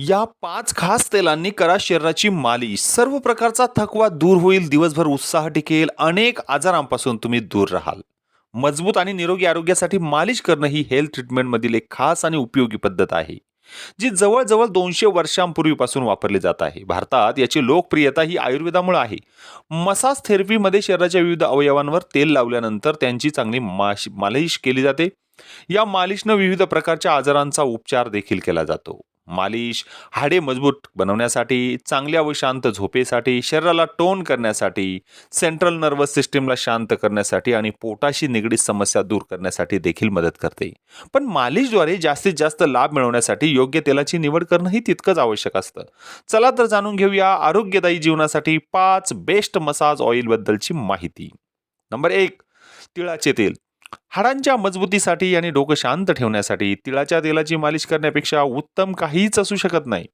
या पाच खास तेलांनी करा शरीराची मालिश. सर्व प्रकारचा थकवा दूर होईल दिवसभर उत्साह टिकेल अनेक आजारांपासून तुम्ही दूर राहाल. मजबूत आणि निरोगी आरोग्यासाठी मालिश करणं ही हेल्थ ट्रीटमेंटमधील एक खास आणि उपयोगी पद्धत आहे जी जवळजवळ दोनशे वर्षांपूर्वीपासून वापरली जात आहे. भारतात याची लोकप्रियता ही आयुर्वेदामुळे आहे. मसाज थेरपीमध्ये शरीराच्या विविध अवयवांवर तेल लावल्यानंतर त्यांची चांगली माश मालिश केली जाते. या मालिशनं विविध प्रकारच्या आजारांचा उपचार देखील केला जातो. मालिश हाडे मजबूत बनवण्यासाठी चांगल्या व शांत झोपेसाठी शरीराला टोन करण्यासाठी सेंट्रल नर्वस सिस्टीमला शांत करण्यासाठी आणि पोटाशी निगडीत समस्या दूर करण्यासाठी देखील मदत करते. पण मालिशद्वारे जास्तीत जास्त लाभ मिळवण्यासाठी योग्य तेलाची निवड करणंही तितकंच आवश्यक असतं. चला तर जाणून घेऊया आरोग्यदायी जीवनासाठी पाच बेस्ट मसाज ऑइलबद्दलची माहिती. नंबर एक तिळाचे तेल. हाडांच्या मजबूतीसाठी आणि डोकं शांत ठेवण्यासाठी तिळाच्या तेलाची मालिश करण्यापेक्षा उत्तम काहीच असू शकत नाही.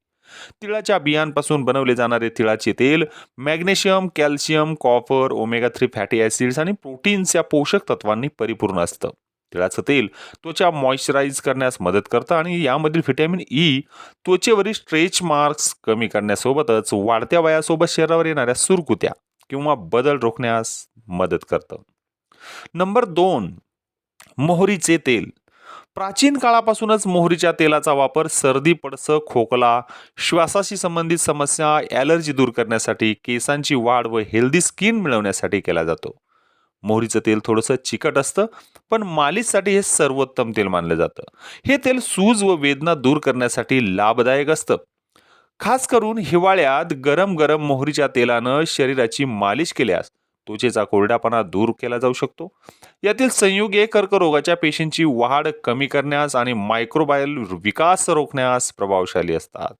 तिळाच्या बियांपासून बनवले जाणारे तिळाचे तेल magnesium calcium copper omega three fatty acids आणि प्रोटीन्स या पोषक तत्वांनी परिपूर्ण असतं. तिळाचं तेल त्वचा मॉइश्चराईज करण्यास मदत करतं आणि यामधील व्हिटॅमिन ई त्वचेवरील स्ट्रेच मार्क्स कमी करण्यासोबतच वाढत्या वयासोबत शरीरावर येणाऱ्या सुरकुत्या किंवा बदल रोखण्यास मदत करतं. नंबर दोन मोहरीचे तेल. प्राचीन काळापासूनच मोहरीच्या तेलाचा वापर सर्दी पडसं खोकला श्वासाशी संबंधित समस्या ॲलर्जी दूर करण्यासाठी केसांची वाढ व हेल्दी स्किन मिळवण्यासाठी केला जातो. मोहरीचं तेल थोडंसं चिकट असतं पण मालिशसाठी हे सर्वोत्तम तेल मानलं जातं. हे तेल सूज व वेदना दूर करण्यासाठी लाभदायक असतं. खास करून हिवाळ्यात गरम गरम मोहरीच्या तेलानं शरीराची मालिश केल्यास त्वचेचा कोरडापणा दूर केला जाऊ शकतो. यातील संयुगे कर्करोगाच्या पेशींची वाढ कमी करण्यास आणि मायक्रोबायल विकास रोखण्यास प्रभावशाली असतात.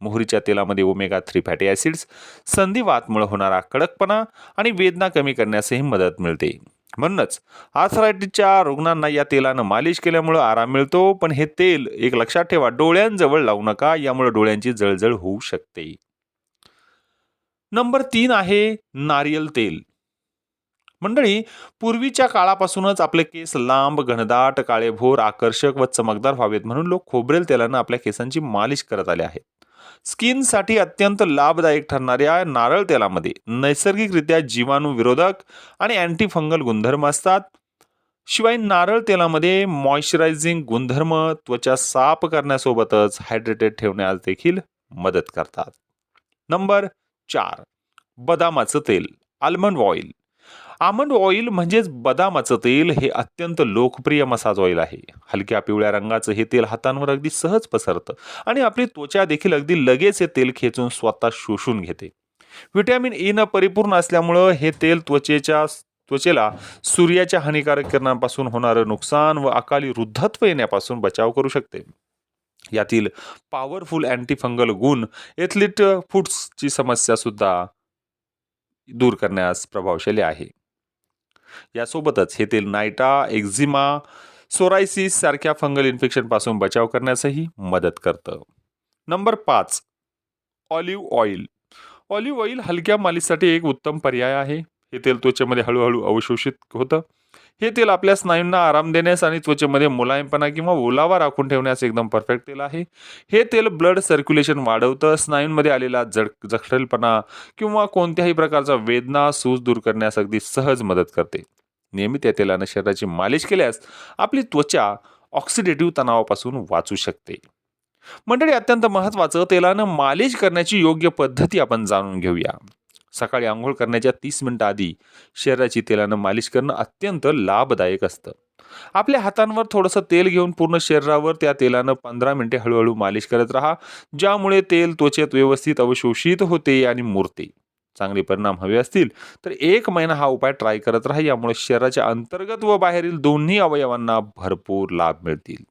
मोहरीच्या तेलामध्ये ओमेगा थ्री फॅटी ॲसिड्स संधिवातमुळे होणारा कडकपणा आणि वेदना कमी करण्यासही मदत मिळते. म्हणूनच आर्थरायटिसच्या रुग्णांना या तेलानं मालिश केल्यामुळं आराम मिळतो पण हे तेल एक लक्षात ठेवा डोळ्यांजवळ लावू नका यामुळे डोळ्यांची जळजळ होऊ शकते. नंबर तीन आहे नारियल तेल. मंडळी पूर्वीच्या काळापासूनच आपले केस लांब घनदाट काळेभोर आकर्षक व चमकदार व्हावेत म्हणून लोक खोबरेल तेलानं आपल्या केसांची मालिश करत आले आहेत. स्किनसाठी अत्यंत लाभदायक ठरणाऱ्या नारळ तेलामध्ये नैसर्गिकरित्या जीवाणू विरोधक आणि अँटी फंगल गुणधर्म असतात. शिवाय नारळ तेलामध्ये मॉइश्चरायझिंग गुणधर्म त्वचा साफ करण्यासोबतच हायड्रेटेड ठेवण्यास देखील मदत करतात. नंबर चार बदामाचं तेल आल्मंड ऑइल. आमंड ऑइल म्हणजेच बदामाचं तेल हे अत्यंत लोकप्रिय मसाज ऑइल आहे. हलक्या पिवळ्या रंगाचं हे तेल हातांवर अगदी सहज पसरतं आणि आपली त्वचा देखील अगदी लगेच हे तेल खेचून स्वतः शोषून घेते. व्हिटॅमिन ई न परिपूर्ण असल्यामुळं हे तेल त्वचेच्या त्वचेला सूर्याच्या हानिकारक किरणांपासून होणारं नुकसान व अकाली वृद्धत्व येण्यापासून बचाव करू शकते. यातील पॉवरफुल अँटीफंगल गुण एथलीट फूड्सची समस्या सुद्धा दूर करण्यास प्रभावशाली आहे. यासोबतच हे तेल नायटा एक्झिमा सोरायसिस सारख्या फंगल इन्फेक्शनपासून बचाव करण्यासही मदत करतं. नंबर पाच ऑलिव्ह ऑइल. ऑलिव्ह ऑइल हलक्या मालिशसाठी एक उत्तम पर्याय आहे. हे तेल त्वचेमध्ये हळूहळू अवशोषित होतं. हे तेल आपल्या स्नायूंना आराम देण्यास आणि त्वचेमध्ये मुलायमपणा किंवा ओलावा राखून ठेवण्यास एकदम परफेक्ट तेल आहे. हे तेल ब्लड सर्क्युलेशन वाढवतं स्नायूंमध्ये आलेला जड जखडलपणा किंवा कोणत्याही प्रकारचा वेदना सूज दूर करण्यास अगदी सहज मदत करते. नियमित या तेलानं शरीराची मालिश केल्यास आपली त्वचा ऑक्सिडेटिव्ह तणावापासून वाचू शकते. मंडळी अत्यंत महत्त्वाचं तेलानं मालिश करण्याची योग्य पद्धती आपण जाणून घेऊया. सकाळी आंघोळ करण्याच्या तीस मिनटं आधी शरीराची तेलानं मालिश करणं अत्यंत लाभदायक असतं. आपल्या हातांवर थोडंसं तेल घेऊन पूर्ण शरीरावर त्या तेलानं पंधरा मिनिटे हळूहळू मालिश करत राहा ज्यामुळे तेल त्वचेत व्यवस्थित अवशोषित होते आणि मुरते. चांगले परिणाम हवे असतील तर एक महिना हा उपाय ट्राय करत राहा यामुळे शरीराच्या अंतर्गत व बाहेरील दोन्ही अवयवांना भरपूर लाभ मिळतील.